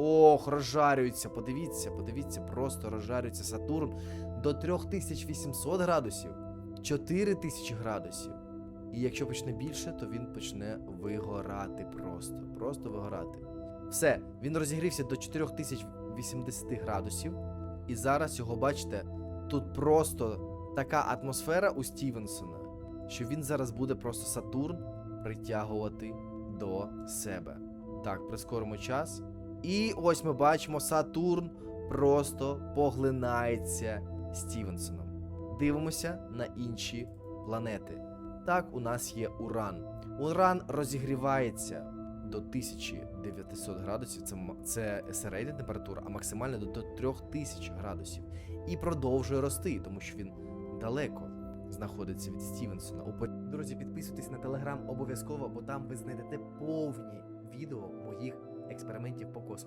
Ох, розжарюється. Подивіться, подивіться, просто розжарюється Сатурн до 3800 градусів, 4000 градусів. І якщо почне більше, то він почне вигорати просто. Просто вигорати. Все, він розігрівся до 4080 градусів. І зараз його, бачите, тут просто така атмосфера у Стівенсона, що він зараз буде просто Сатурн притягувати до себе. Так, прискоримо час. І ось ми бачимо, Сатурн просто поглинається Стівенсоном. Дивимося на інші планети. Так, у нас є Уран. Уран розігрівається до 1900 градусів, це, це середня температура, а максимально до 3000 градусів. І продовжує рости, тому що він далеко знаходиться від Стівенсона. Друзі, підписуйтесь на телеграм обов'язково, бо там ви знайдете повні відео моїх експериментів по космосу.